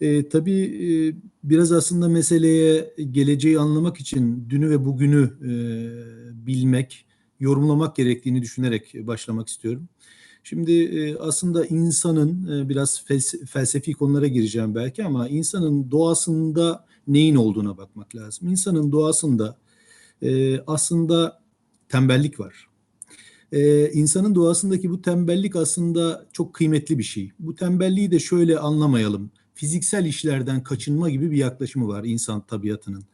Eee, tabii, eee, biraz aslında meseleye geleceği anlamak için dünü ve bugünü, eee, bilmek, yorumlamak gerektiğini düşünerek başlamak istiyorum. Şimdi, eee, aslında insanın, eee, biraz fels felsefi konulara gireceğim belki ama insanın doğasında neyin olduğuna bakmak lazım. İnsanın doğasında, eee, aslında tembellik var. Eee, insanın doğasındaki bu tembellik aslında çok kıymetli bir şey. Bu tembelliği de şöyle anlamayalım, fiziksel işlerden kaçınma gibi bir yaklaşımı var insan tabiatının.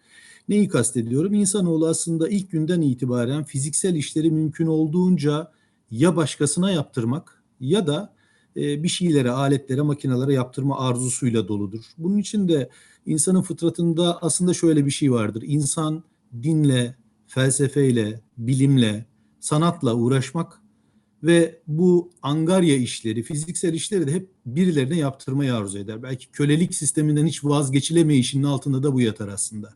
Neyi kastediyorum? İnsanoğlu aslında ilk günden itibaren fiziksel işleri mümkün olduğunca ya başkasına yaptırmak ya da, eee, bir şeylere, aletlere, makinalara yaptırma arzusuyla doludur. Bunun için de insanın fıtratında aslında şöyle bir şey vardır: İnsan dinle, felsefeyle, bilimle, sanatla uğraşmak ve bu angarya işleri, fiziksel işleri de hep birilerine yaptırmayı arzu eder. Belki kölelik sisteminden hiç vazgeçilemeyişinin altında da bu yatar aslında.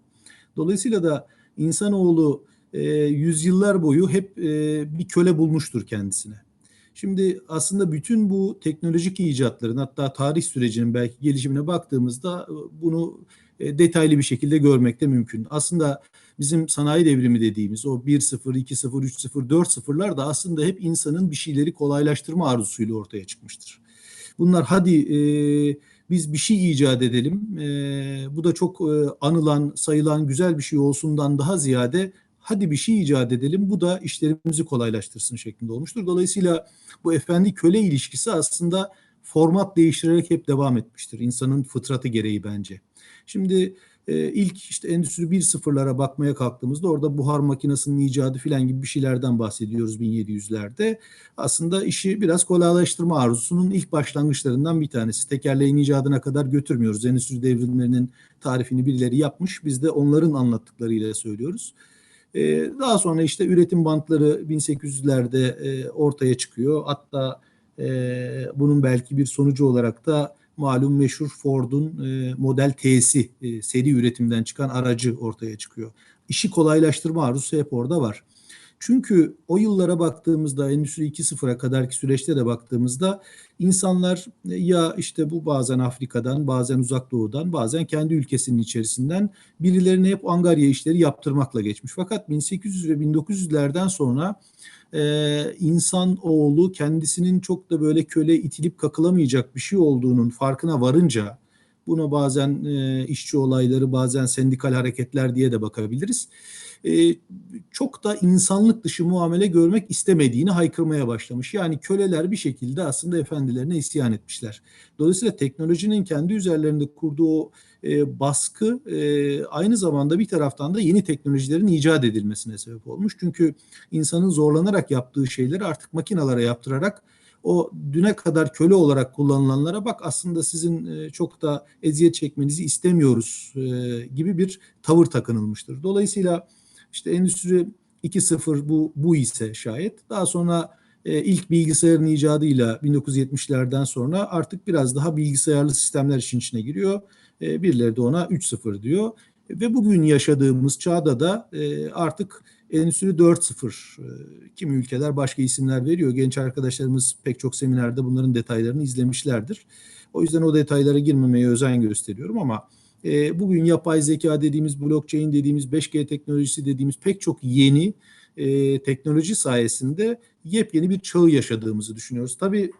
Dolayısıyla da insanoğlu, eee, yüzyıllar boyu hep, eee, bir köle bulmuştur kendisine. Şimdi aslında bütün bu teknolojik icatların hatta tarih sürecinin belki gelişimine baktığımızda, bunu, eee, detaylı bir şekilde görmek de mümkün. Aslında bizim sanayi devrimi dediğimiz o 1.0, 2.0, 3.0, 4.0'lar da aslında hep insanın bir şeyleri kolaylaştırma arzusuyla ortaya çıkmıştır. Bunlar hadi, eee, biz bir şey icat edelim, eee, bu da çok, eee, anılan, sayılan güzel bir şey olsundan daha ziyade hadi bir şey icat edelim, bu da işlerimizi kolaylaştırsın şeklinde olmuştur. Dolayısıyla bu efendi köle ilişkisi aslında format değiştirerek hep devam etmiştir insanın fıtratı gereği bence. Şimdi, eee, ilk işte Endüstri 1.0'lara bakmaya kalktığımızda orada buhar makinesinin icadı filan gibi bir şeylerden bahsediyoruz 1700'lerde. Aslında işi biraz kolaylaştırma arzusunun ilk başlangıçlarından bir tanesi. Tekerleğin icadına kadar götürmüyoruz. Endüstri devrimlerinin tarifini birileri yapmış, biz de onların anlattıklarıyla söylüyoruz. Eee, daha sonra işte üretim bantları 1800'lerde, eee, ortaya çıkıyor. Hatta, eee, bunun belki bir sonucu olarak da malum meşhur Ford'un, eee, Model T'si, eee, seri üretimden çıkan aracı ortaya çıkıyor. İşi kolaylaştırma arzusu hep orada var. Çünkü o yıllara baktığımızda, Endüstri 2.0'a kadarki süreçte de baktığımızda insanlar ya işte bu bazen Afrika'dan, bazen Uzak Doğu'dan, bazen kendi ülkesinin içerisinden birilerine hep angarya işleri yaptırmakla geçmiş. Fakat 1800 ve 1900'lerden sonra, eee, insanoğlu kendisinin çok da böyle köle itilip kakılamayacak bir şey olduğunun farkına varınca, buna bazen, eee, işçi olayları, bazen sendikal hareketler diye de bakabiliriz. Eee, çok da insanlık dışı muamele görmek istemediğini haykırmaya başlamış. Yani köleler bir şekilde aslında efendilerine isyan etmişler. Dolayısıyla teknolojinin kendi üzerlerinde kurduğu eee, baskı, eee, aynı zamanda bir taraftan da yeni teknolojilerin icat edilmesine sebep olmuş. Çünkü insanın zorlanarak yaptığı şeyleri artık makinalara yaptırarak o düne kadar köle olarak kullanılanlara bak aslında sizin, eee, çok da eziyet çekmenizi istemiyoruz, eee, gibi bir tavır takınılmıştır. Dolayısıyla işte Endüstri 2.0 bu buysa şayet daha sonra, eee, ilk bilgisayarın icadıyla 1970'lerden sonra artık biraz daha bilgisayarlı sistemler işin içine giriyor. Birileri de ona 3.0 diyor ve bugün yaşadığımız çağda da, eee, artık Endüstri 4.0, eee, kimi ülkeler başka isimler veriyor. Genç arkadaşlarımız pek çok seminerde bunların detaylarını izlemişlerdir. O yüzden o detaylara girmemeye özen gösteriyorum ama, eee, bugün yapay zekâ dediğimiz, blockchain dediğimiz, 5G teknolojisi dediğimiz pek çok yeni, eee, teknoloji sayesinde yepyeni bir çağı yaşadığımızı düşünüyoruz. Tabii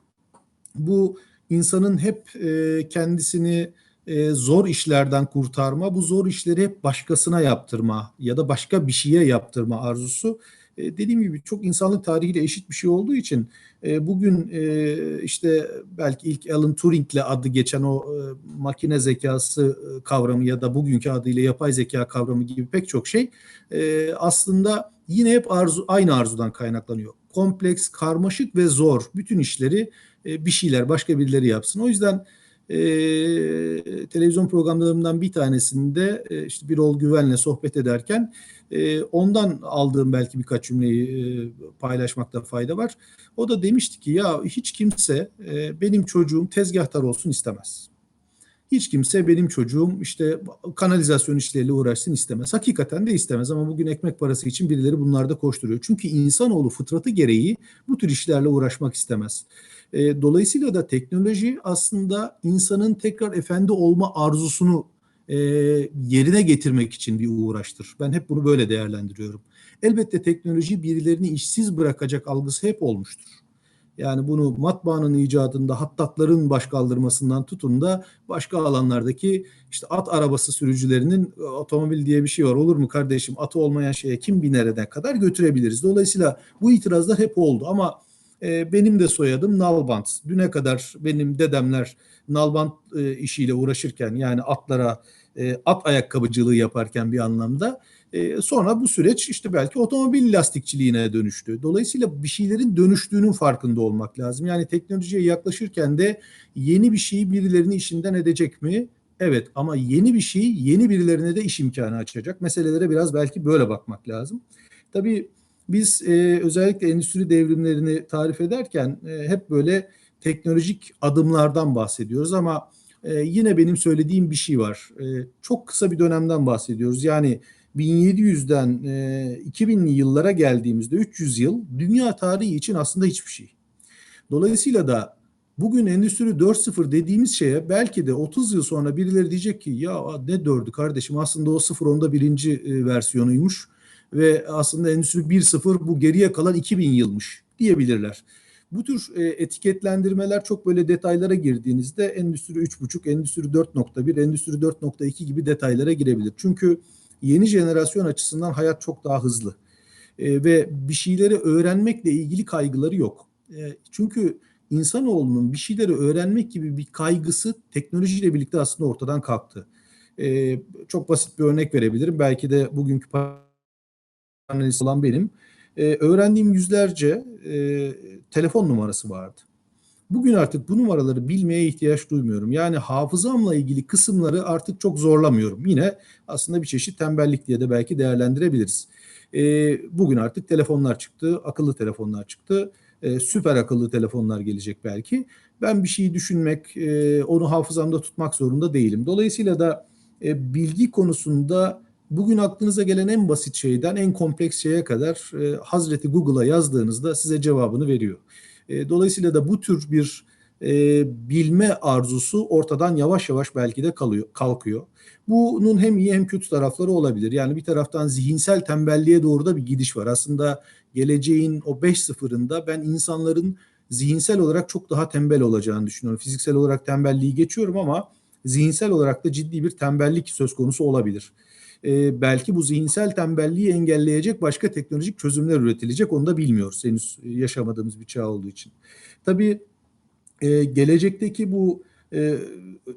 bu insanın hep, eee, kendisini, eee, zor işlerden kurtarma, bu zor işleri hep başkasına yaptırma ya da başka bir şeye yaptırma arzusu, eee, dediğim gibi çok insanlık tarihiyle eşit bir şey olduğu için, eee, bugün, eee, işte belki ilk Alan Turing'le adı geçen o, eee, makine zekâsı, ııı, kavramı ya da bugünkü adıyla yapay zekâ kavramı gibi pek çok şey, eee, aslında yine hep arzu aynı arzudan kaynaklanıyor. Kompleks, karmaşık ve zor bütün işleri, eee, bir şeyler, başka birileri yapsın. O yüzden, eee, televizyon programlarımdan bir tanesinde, eee, işte Birol Güven'le sohbet ederken, eee, ondan aldığım belki birkaç cümleyi, eee, paylaşmakta fayda var. O da demişti ki ya hiç kimse, eee, benim çocuğum tezgâhtar olsun istemez. Hiç kimse benim çocuğum işte kanalizasyon işleriyle uğraşsın istemez. Hakikaten de istemez ama bugün ekmek parası için birileri bunlarda koşturuyor. Çünkü insanoğlu fıtratı gereği bu tür işlerle uğraşmak istemez. E, dolayısıyla da teknoloji aslında insanın tekrar efendi olma arzusunu e, yerine getirmek için bir uğraştır. Ben hep bunu böyle değerlendiriyorum. Elbette teknoloji birilerini işsiz bırakacak algısı hep olmuştur. Yani bunu matbaanın icadında hattatların baş kaldırmasından tutun da başka alanlardaki işte at arabası sürücülerinin otomobil diye bir şey var. Olur mu kardeşim atı olmayan şeye kim binereden kadar götürebiliriz. Dolayısıyla bu itirazlar hep oldu ama e, benim de soyadım Nalbant. Düne kadar benim dedemler Nalbant e, işiyle uğraşırken yani atlara e, at ayakkabıcılığı yaparken bir anlamda e, sonra bu süreç işte belki otomobil lastikçiliğine dönüştü. Dolayısıyla bir şeylerin dönüştüğünün farkında olmak lazım. Yani teknolojiye yaklaşırken de yeni bir şeyi birilerini işinden edecek mi? Evet ama yeni bir şey yeni birilerine de iş imkanı açacak. Meselelere biraz belki böyle bakmak lazım. Tabii biz e, özellikle endüstri devrimlerini tarif ederken e, hep böyle teknolojik adımlardan bahsediyoruz ama e, yine benim söylediğim bir şey var. E, çok kısa bir dönemden bahsediyoruz. Yani 1700'den e, 2000'li yıllara geldiğimizde 300 yıl dünya tarihi için aslında hiçbir şey. Dolayısıyla da bugün Endüstri 4.0 dediğimiz şeye belki de 30 yıl sonra birileri diyecek ki ya ne dördü kardeşim aslında o 0 onda birinci e, versiyonuymuş ve aslında Endüstri 1.0 bu geriye kalan 2000 yılmış diyebilirler. Bu tür e, etiketlendirmeler çok böyle detaylara girdiğinizde Endüstri 3.5, Endüstri 4.1, Endüstri 4.2 gibi detaylara girebilir. Çünkü yeni jenerasyon açısından hayat çok daha hızlı. E, ve bir şeyleri öğrenmekle ilgili kaygıları yok. E, çünkü insanoğlunun bir şeyleri öğrenmek gibi bir kaygısı teknolojiyle birlikte aslında ortadan kalktı. E, çok basit bir örnek verebilirim. Belki de bugünkü panelist olan benim. E, öğrendiğim yüzlerce e, telefon numarası vardı. Bugün artık bu numaraları bilmeye ihtiyaç duymuyorum. Yani hafızamla ilgili kısımları artık çok zorlamıyorum. Yine aslında bir çeşit tembellik diye de belki değerlendirebiliriz. E, bugün artık telefonlar çıktı, akıllı telefonlar çıktı. E, süper akıllı telefonlar gelecek belki. Ben bir şeyi düşünmek, e, onu hafızamda tutmak zorunda değilim. Dolayısıyla da e, bilgi konusunda bugün aklınıza gelen en basit şeyden en kompleks şeye kadar e, Hazreti Google'a yazdığınızda size cevabını veriyor. E, dolayısıyla da bu tür bir e, bilme arzusu ortadan yavaş yavaş belki de kalıyor, kalkıyor. Bunun hem iyi hem kötü tarafları olabilir. Yani bir taraftan zihinsel tembelliğe doğru da bir gidiş var. Aslında geleceğin o 5.0'ında ben insanların zihinsel olarak çok daha tembel olacağını düşünüyorum. Fiziksel olarak tembelliği geçiyorum ama zihinsel olarak da ciddi bir tembellik söz konusu olabilir. Ee, belki bu zihinsel tembelliği engelleyecek başka teknolojik çözümler üretilecek onu da bilmiyoruz henüz yaşamadığımız bir çağ olduğu için. Tabii e, gelecekteki bu e,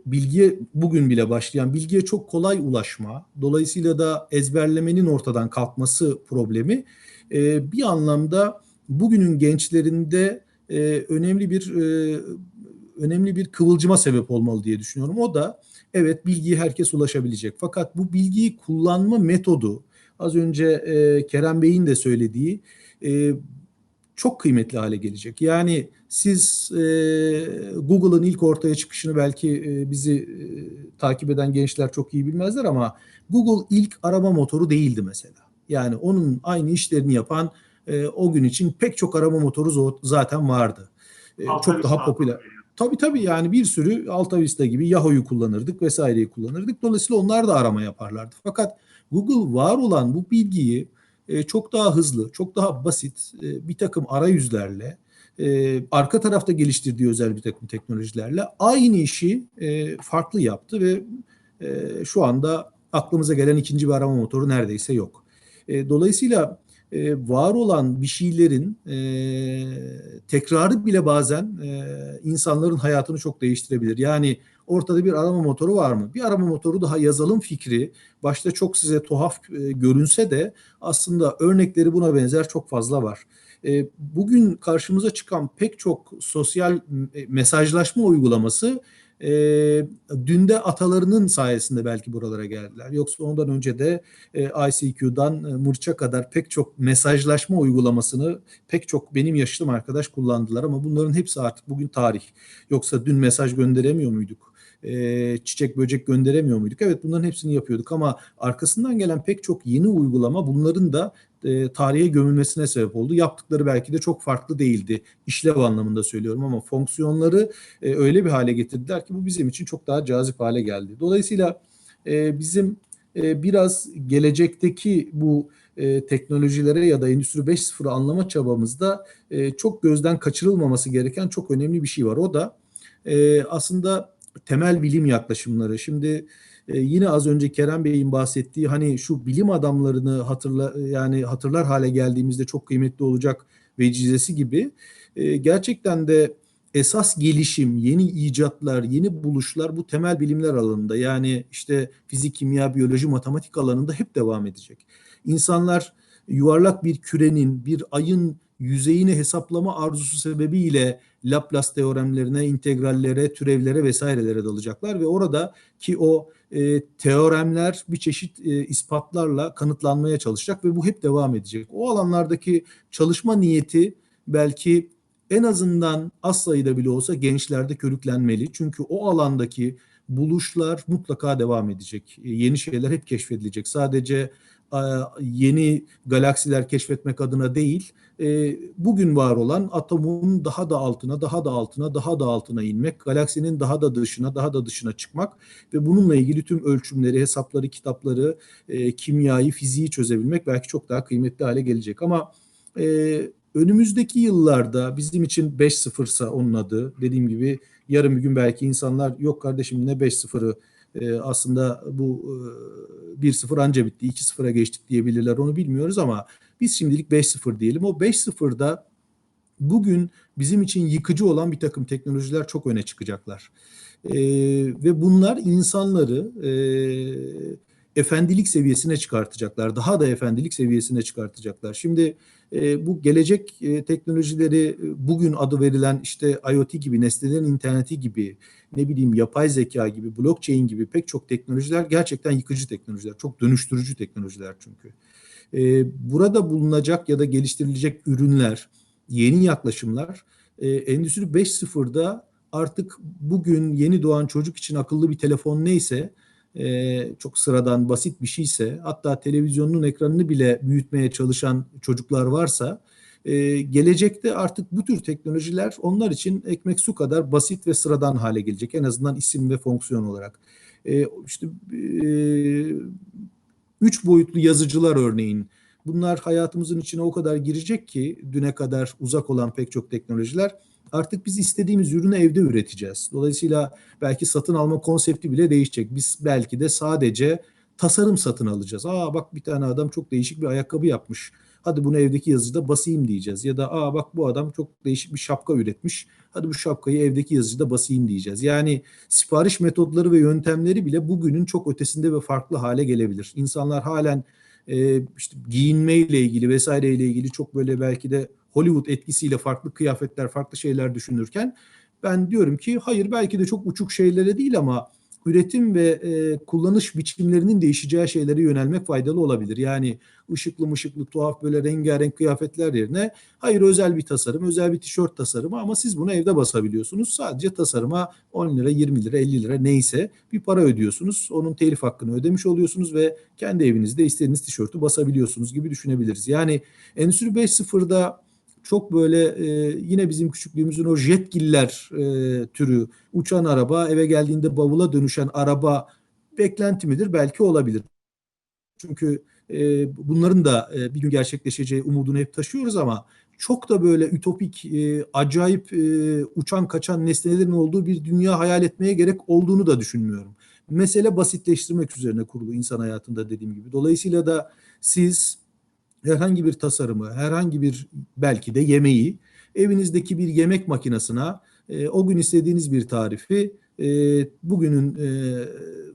bilgiye bugün bile başlayan bilgiye çok kolay ulaşma, dolayısıyla da ezberlemenin ortadan kalkması problemi e, bir anlamda bugünün gençlerinde e, önemli bir e, önemli bir kıvılcıma sebep olmalı diye düşünüyorum. O da evet bilgiye herkes ulaşabilecek. Fakat bu bilgiyi kullanma metodu az önce e, Kerem Bey'in de söylediği e, çok kıymetli hale gelecek. Yani siz e, Google'ın ilk ortaya çıkışını belki e, bizi e, takip eden gençler çok iyi bilmezler ama Google ilk arama motoru değildi mesela. Yani onun aynı işlerini yapan e, o gün için pek çok arama motoru zaten vardı. E, çok daha popüler. Tabii tabii yani bir sürü Alta Vista gibi Yahoo'yu kullanırdık vesaireyi kullanırdık. Dolayısıyla onlar da arama yaparlardı. Fakat Google var olan bu bilgiyi e, çok daha hızlı, çok daha basit e, bir takım arayüzlerle, e, arka tarafta geliştirdiği özel bir takım teknolojilerle aynı işi e, farklı yaptı ve e, şu anda aklımıza gelen ikinci bir arama motoru neredeyse yok. E, dolayısıyla e, var olan bir şeylerin e, tekrarı bile bazen e, insanların hayatını çok değiştirebilir. Yani ortada bir arama motoru var mı? Bir arama motoru daha yazalım fikri başta çok size tuhaf e, görünse de aslında örnekleri buna benzer çok fazla var. E, bugün karşımıza çıkan pek çok sosyal mesajlaşma uygulaması e, dünde atalarının sayesinde belki buralara geldiler. Yoksa ondan önce de e, ICQ'dan e, Mırç'a kadar pek çok mesajlaşma uygulamasını pek çok benim yaşlım arkadaş kullandılar ama bunların hepsi artık bugün tarih. Yoksa dün mesaj gönderemiyor muyduk? e, çiçek böcek gönderemiyor muyduk? Evet bunların hepsini yapıyorduk ama arkasından gelen pek çok yeni uygulama bunların da e, tarihe gömülmesine sebep oldu. Yaptıkları belki de çok farklı değildi. İşlev anlamında söylüyorum ama fonksiyonları e, öyle bir hale getirdiler ki bu bizim için çok daha cazip hale geldi. Dolayısıyla e, bizim e, biraz gelecekteki bu e, teknolojilere ya da Endüstri 5.0'ı anlama çabamızda e, çok gözden kaçırılmaması gereken çok önemli bir şey var. O da e, aslında temel bilim yaklaşımları. Şimdi e, yine az önce Kerem Bey'in bahsettiği hani şu bilim adamlarını hatırla yani hatırlar hale geldiğimizde çok kıymetli olacak vecizesi gibi e, gerçekten de esas gelişim, yeni icatlar, yeni buluşlar bu temel bilimler alanında yani işte fizik, kimya, biyoloji, matematik alanında hep devam edecek. İnsanlar yuvarlak bir kürenin, bir ayın yüzeyini hesaplama arzusu sebebiyle Laplace teoremlerine, integrallere, türevlere vesairelere dalacaklar ve orada ki o e, teoremler bir çeşit e, ispatlarla kanıtlanmaya çalışacak ve bu hep devam edecek. O alanlardaki çalışma niyeti belki en azından az sayıda bile olsa gençlerde körüklenmeli. Çünkü o alandaki buluşlar mutlaka devam edecek. E, yeni şeyler hep keşfedilecek. Sadece yeni galaksiler keşfetmek adına değil, e, bugün var olan atomun daha da altına, daha da altına, daha da altına inmek, galaksinin daha da dışına, daha da dışına çıkmak ve bununla ilgili tüm ölçümleri, hesapları, kitapları, e, kimyayı, fiziği çözebilmek belki çok daha kıymetli hale gelecek. Ama e, önümüzdeki yıllarda bizim için 5.0'sa onun adı, dediğim gibi yarın bir gün belki insanlar yok kardeşim ne 5.0'ı e, aslında bu e, 1-0 anca bitti, 2-0'a geçtik diyebilirler onu bilmiyoruz ama biz şimdilik 5-0 diyelim. O 5-0'da bugün bizim için yıkıcı olan bir takım teknolojiler çok öne çıkacaklar. E, ve bunlar insanları e, efendilik seviyesine çıkartacaklar. Daha da efendilik seviyesine çıkartacaklar. Şimdi e, bu gelecek e, teknolojileri e, bugün adı verilen işte IoT gibi, nesnelerin interneti gibi, ne bileyim yapay zeka gibi, blockchain gibi pek çok teknolojiler gerçekten yıkıcı teknolojiler. Çok dönüştürücü teknolojiler çünkü. E, burada bulunacak ya da geliştirilecek ürünler, yeni yaklaşımlar e, Endüstri 5.0'da artık bugün yeni doğan çocuk için akıllı bir telefon neyse e, çok sıradan basit bir şeyse hatta televizyonun ekranını bile büyütmeye çalışan çocuklar varsa e, gelecekte artık bu tür teknolojiler onlar için ekmek su kadar basit ve sıradan hale gelecek en azından isim ve fonksiyon olarak. E, işte e, üç boyutlu yazıcılar örneğin bunlar hayatımızın içine o kadar girecek ki düne kadar uzak olan pek çok teknolojiler artık biz istediğimiz ürünü evde üreteceğiz. Dolayısıyla belki satın alma konsepti bile değişecek. Biz belki de sadece tasarım satın alacağız. Aa bak bir tane adam çok değişik bir ayakkabı yapmış. Hadi bunu evdeki yazıcıda basayım diyeceğiz. Ya da aa bak bu adam çok değişik bir şapka üretmiş. Hadi bu şapkayı evdeki yazıcıda basayım diyeceğiz. Yani sipariş metodları ve yöntemleri bile bugünün çok ötesinde ve farklı hale gelebilir. İnsanlar halen e, işte giyinmeyle ilgili vesaireyle ilgili çok böyle belki de Hollywood etkisiyle farklı kıyafetler, farklı şeyler düşünürken ben diyorum ki hayır belki de çok uçuk şeylere değil ama üretim ve e, kullanış biçimlerinin değişeceği şeylere yönelmek faydalı olabilir. Yani ışıklı mışıklı tuhaf böyle rengarenk kıyafetler yerine hayır özel bir tasarım, özel bir tişört tasarımı ama siz bunu evde basabiliyorsunuz. Sadece tasarıma 10 lira, 20 lira, 50 lira neyse bir para ödüyorsunuz. Onun telif hakkını ödemiş oluyorsunuz ve kendi evinizde istediğiniz tişörtü basabiliyorsunuz gibi düşünebiliriz. Yani Endüstri 5.0'da çok böyle e, yine bizim küçüklüğümüzün o jetgiller e, türü uçan araba eve geldiğinde bavula dönüşen araba beklenti midir? Belki olabilir. Çünkü e, bunların da e, bir gün gerçekleşeceği umudunu hep taşıyoruz ama çok da böyle ütopik, e, acayip e, uçan kaçan nesnelerin olduğu bir dünya hayal etmeye gerek olduğunu da düşünmüyorum. Mesele basitleştirmek üzerine kurulu insan hayatında dediğim gibi. Dolayısıyla da siz herhangi bir tasarımı, herhangi bir belki de yemeği evinizdeki bir yemek makinesine e, o gün istediğiniz bir tarifi e, bugünün e,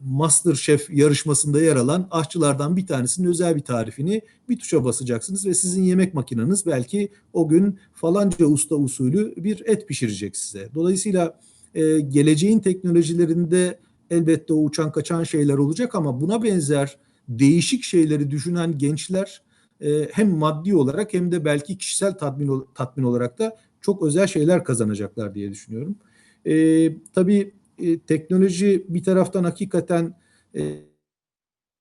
Master Chef yarışmasında yer alan aşçılardan bir tanesinin özel bir tarifini bir tuşa basacaksınız ve sizin yemek makineniz belki o gün falanca usta usulü bir et pişirecek size. Dolayısıyla e, geleceğin teknolojilerinde elbette o uçan kaçan şeyler olacak ama buna benzer değişik şeyleri düşünen gençler e, hem maddi olarak hem de belki kişisel tatmin tatmin olarak da çok özel şeyler kazanacaklar diye düşünüyorum. E, tabii e, teknoloji bir taraftan hakikaten e,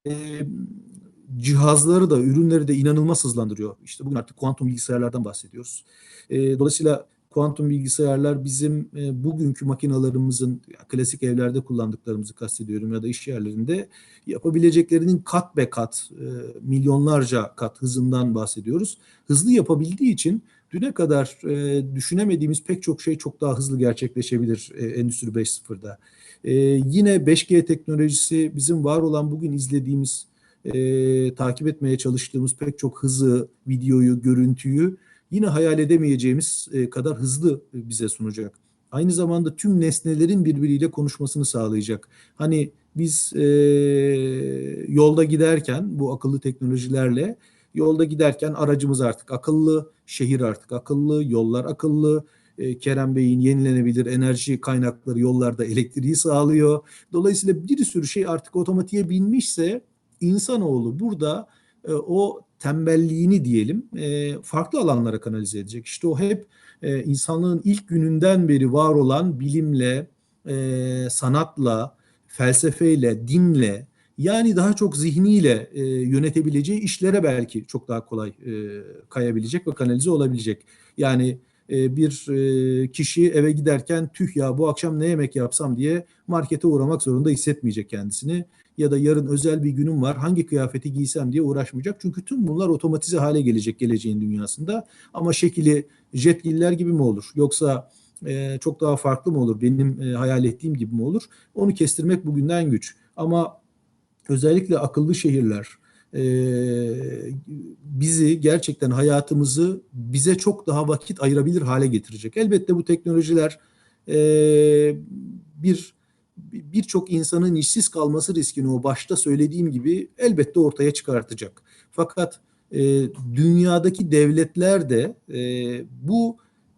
e, cihazları da ürünleri de inanılmaz hızlandırıyor. İşte bugün artık kuantum bilgisayarlardan bahsediyoruz. E, dolayısıyla kuantum bilgisayarlar bizim e, bugünkü makinalarımızın klasik evlerde kullandıklarımızı kastediyorum ya da iş yerlerinde yapabileceklerinin kat be kat e, milyonlarca kat hızından bahsediyoruz. Hızlı yapabildiği için düne kadar e, düşünemediğimiz pek çok şey çok daha hızlı gerçekleşebilir e, Endüstri 5.0'da. E, yine 5G teknolojisi bizim var olan bugün izlediğimiz, e, takip etmeye çalıştığımız pek çok hızı, videoyu, görüntüyü yine hayal edemeyeceğimiz e, kadar hızlı bize sunacak. Aynı zamanda tüm nesnelerin birbiriyle konuşmasını sağlayacak. Hani biz e, yolda giderken bu akıllı teknolojilerle yolda giderken aracımız artık akıllı, şehir artık akıllı, yollar akıllı. E, Kerem Bey'in yenilenebilir enerji kaynakları yollarda elektriği sağlıyor. Dolayısıyla bir sürü şey artık otomatiğe binmişse insanoğlu burada e, o tembelliğini diyelim e, farklı alanlara kanalize edecek. İşte o hep e, insanlığın ilk gününden beri var olan bilimle, e, sanatla, felsefeyle, dinle yani daha çok zihniyle e, yönetebileceği işlere belki çok daha kolay e, kayabilecek ve kanalize olabilecek. Yani e, bir e, kişi eve giderken tüh ya bu akşam ne yemek yapsam diye markete uğramak zorunda hissetmeyecek kendisini ya da yarın özel bir günüm var hangi kıyafeti giysem diye uğraşmayacak. Çünkü tüm bunlar otomatize hale gelecek geleceğin dünyasında. Ama şekili jetgiller gibi mi olur? Yoksa e, çok daha farklı mı olur? Benim hayal ettiğim gibi mi olur? Onu kestirmek bugünden güç. Ama özellikle akıllı şehirler e, bizi gerçekten hayatımızı bize çok daha vakit ayırabilir hale getirecek. Elbette bu teknolojiler e, bir birçok insanın işsiz kalması riskini o başta söylediğim gibi elbette ortaya çıkartacak. Fakat e, dünyadaki devletler de e, bu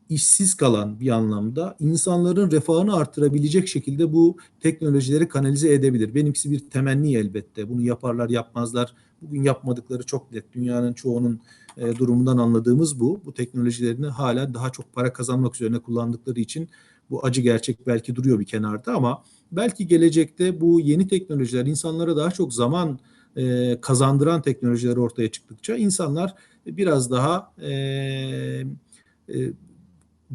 işsiz kalan bir anlamda insanların refahını artırabilecek şekilde bu teknolojileri kanalize edebilir. Benimkisi bir temenni elbette. Bunu yaparlar yapmazlar. Bugün yapmadıkları çok net. Dünyanın çoğunun e, durumundan anladığımız bu. Bu teknolojilerini hala daha çok para kazanmak üzerine kullandıkları için bu acı gerçek belki duruyor bir kenarda ama belki gelecekte bu yeni teknolojiler insanlara daha çok zaman e, kazandıran teknolojiler ortaya çıktıkça insanlar biraz daha e, e,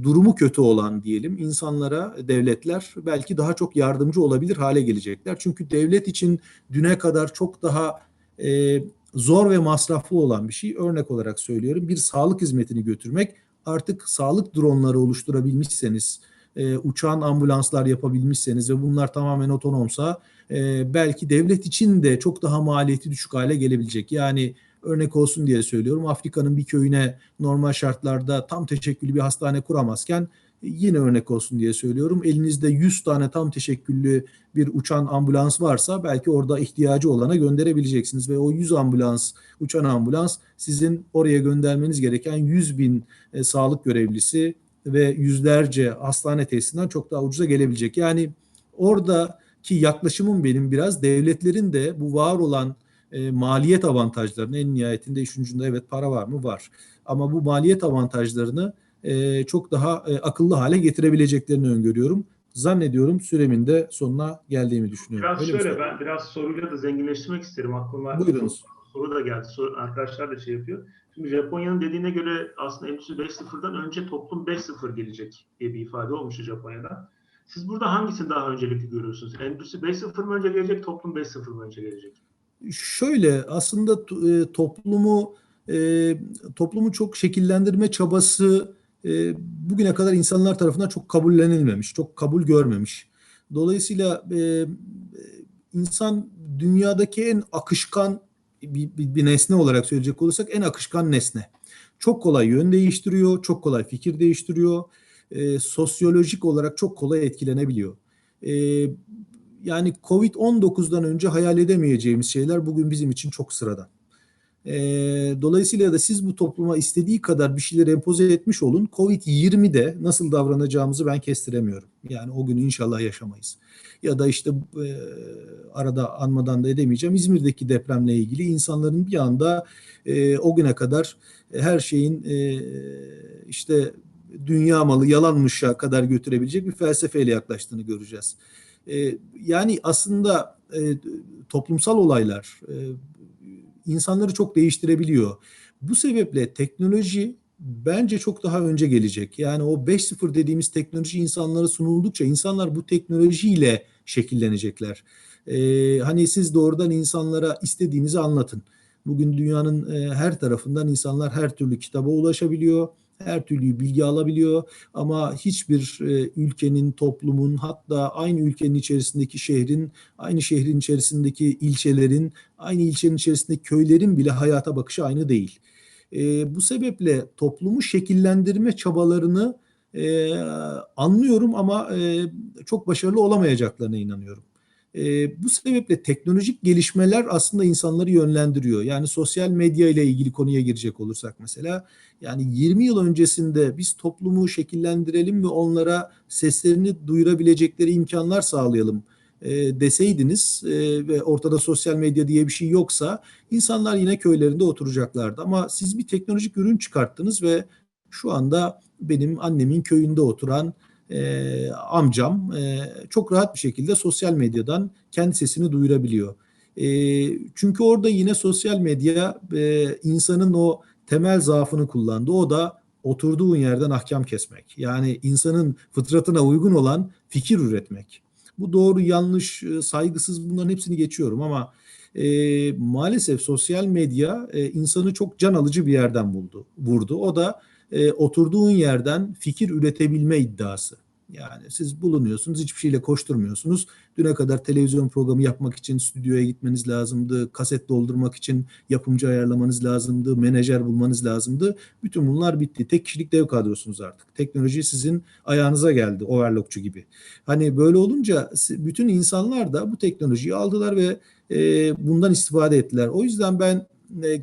durumu kötü olan diyelim insanlara devletler belki daha çok yardımcı olabilir hale gelecekler. Çünkü devlet için düne kadar çok daha e, zor ve masraflı olan bir şey. Örnek olarak söylüyorum bir sağlık hizmetini götürmek artık sağlık dronları oluşturabilmişseniz e, uçağın ambulanslar yapabilmişseniz ve bunlar tamamen otonomsa e, belki devlet için de çok daha maliyeti düşük hale gelebilecek. Yani örnek olsun diye söylüyorum Afrika'nın bir köyüne normal şartlarda tam teşekküllü bir hastane kuramazken yine örnek olsun diye söylüyorum. Elinizde 100 tane tam teşekküllü bir uçan ambulans varsa belki orada ihtiyacı olana gönderebileceksiniz ve o 100 ambulans, uçan ambulans sizin oraya göndermeniz gereken 100 bin e, sağlık görevlisi ve yüzlerce hastane tesisinden çok daha ucuza gelebilecek. Yani oradaki yaklaşımım benim biraz devletlerin de bu var olan e, maliyet avantajlarını en nihayetinde işin ucunda evet para var mı? Var. Ama bu maliyet avantajlarını e, çok daha e, akıllı hale getirebileceklerini öngörüyorum. Zannediyorum süremin de sonuna geldiğimi düşünüyorum. Biraz Öyle şöyle ben biraz soruyla da zenginleştirmek isterim. Aklıma Buyurunuz. soru da geldi. Soru, arkadaşlar da şey yapıyor. Şimdi Japonya'nın dediğine göre aslında Endüstri 5.0'dan önce toplum 5.0 gelecek diye bir ifade olmuştu Japonya'da. Siz burada hangisini daha öncelikli görüyorsunuz? Endüstri 5.0 mı önce gelecek, toplum 5.0 mı önce gelecek? Şöyle aslında e, toplumu toplumu çok şekillendirme çabası e, bugüne kadar insanlar tarafından çok kabullenilmemiş, çok kabul görmemiş. Dolayısıyla e, insan dünyadaki en akışkan bir, bir, bir nesne olarak söyleyecek olursak en akışkan nesne. Çok kolay yön değiştiriyor, çok kolay fikir değiştiriyor. E, sosyolojik olarak çok kolay etkilenebiliyor. E, yani Covid-19'dan önce hayal edemeyeceğimiz şeyler bugün bizim için çok sıradan. E, dolayısıyla da siz bu topluma istediği kadar bir şeyler empoze etmiş olun. Covid-20'de nasıl davranacağımızı ben kestiremiyorum. Yani o günü inşallah yaşamayız. Ya da işte e, arada anmadan da edemeyeceğim. İzmir'deki depremle ilgili insanların bir anda e, o güne kadar her şeyin e, işte dünya malı yalanmışa kadar götürebilecek bir felsefeyle yaklaştığını göreceğiz. E, yani aslında e, toplumsal olaylar e, insanları çok değiştirebiliyor. Bu sebeple teknoloji bence çok daha önce gelecek. Yani o 5.0 dediğimiz teknoloji insanlara sunuldukça insanlar bu teknolojiyle şekillenecekler. Ee, hani siz doğrudan insanlara istediğinizi anlatın. Bugün dünyanın e, her tarafından insanlar her türlü kitaba ulaşabiliyor, her türlü bilgi alabiliyor ama hiçbir e, ülkenin, toplumun hatta aynı ülkenin içerisindeki şehrin, aynı şehrin içerisindeki ilçelerin, aynı ilçenin içerisindeki köylerin bile hayata bakışı aynı değil. E, bu sebeple toplumu şekillendirme çabalarını e, anlıyorum ama e, çok başarılı olamayacaklarına inanıyorum. E, bu sebeple teknolojik gelişmeler aslında insanları yönlendiriyor. Yani sosyal medya ile ilgili konuya girecek olursak mesela yani 20 yıl öncesinde biz toplumu şekillendirelim ve onlara seslerini duyurabilecekleri imkanlar sağlayalım e, deseydiniz e, ve ortada sosyal medya diye bir şey yoksa insanlar yine köylerinde oturacaklardı. Ama siz bir teknolojik ürün çıkarttınız ve şu anda benim annemin köyünde oturan e, amcam e, çok rahat bir şekilde sosyal medyadan kendi sesini duyurabiliyor. E, çünkü orada yine sosyal medya e, insanın o temel zaafını kullandı. O da oturduğun yerden ahkam kesmek. Yani insanın fıtratına uygun olan fikir üretmek. Bu doğru, yanlış, e, saygısız bunların hepsini geçiyorum ama e, maalesef sosyal medya e, insanı çok can alıcı bir yerden buldu, vurdu. O da e, oturduğun yerden fikir üretebilme iddiası. Yani siz bulunuyorsunuz, hiçbir şeyle koşturmuyorsunuz. Düne kadar televizyon programı yapmak için stüdyoya gitmeniz lazımdı, kaset doldurmak için yapımcı ayarlamanız lazımdı, menajer bulmanız lazımdı. Bütün bunlar bitti. Tek kişilik dev kadrosunuz artık. Teknoloji sizin ayağınıza geldi, overlockçu gibi. Hani böyle olunca bütün insanlar da bu teknolojiyi aldılar ve e, bundan istifade ettiler. O yüzden ben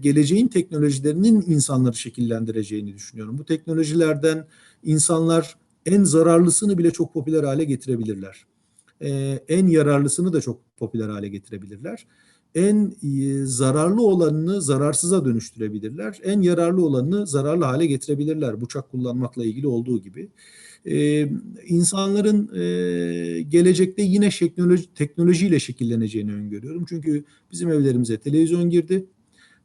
geleceğin teknolojilerinin insanları şekillendireceğini düşünüyorum. Bu teknolojilerden insanlar en zararlısını bile çok popüler hale getirebilirler. Ee, en yararlısını da çok popüler hale getirebilirler. En e, zararlı olanını zararsıza dönüştürebilirler. En yararlı olanını zararlı hale getirebilirler. Bıçak kullanmakla ilgili olduğu gibi. Ee, insanların e, gelecekte yine teknoloji, teknolojiyle şekilleneceğini öngörüyorum. Çünkü bizim evlerimize televizyon girdi.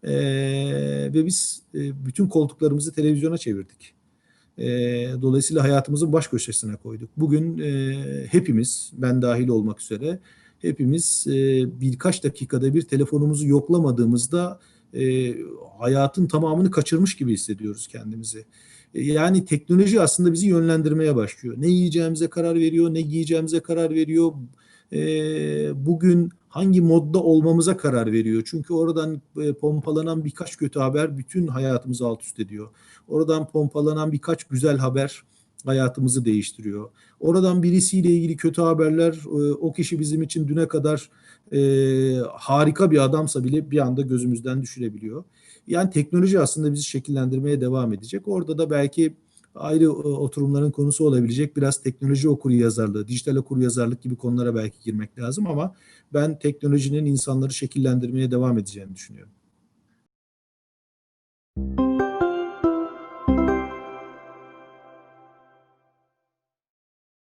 Ee, ve biz e, bütün koltuklarımızı televizyona çevirdik. E, dolayısıyla hayatımızın baş köşesine koyduk. Bugün e, hepimiz, ben dahil olmak üzere, hepimiz e, birkaç dakikada bir telefonumuzu yoklamadığımızda e, hayatın tamamını kaçırmış gibi hissediyoruz kendimizi. E, yani teknoloji aslında bizi yönlendirmeye başlıyor. Ne yiyeceğimize karar veriyor, ne giyeceğimize karar veriyor. E, bugün hangi modda olmamıza karar veriyor. Çünkü oradan e, pompalanan birkaç kötü haber bütün hayatımızı alt üst ediyor. Oradan pompalanan birkaç güzel haber hayatımızı değiştiriyor. Oradan birisiyle ilgili kötü haberler e, o kişi bizim için düne kadar e, harika bir adamsa bile bir anda gözümüzden düşürebiliyor. Yani teknoloji aslında bizi şekillendirmeye devam edecek. Orada da belki ayrı oturumların konusu olabilecek biraz teknoloji okuru yazarlığı, dijital okuru yazarlık gibi konulara belki girmek lazım ama ben teknolojinin insanları şekillendirmeye devam edeceğini düşünüyorum.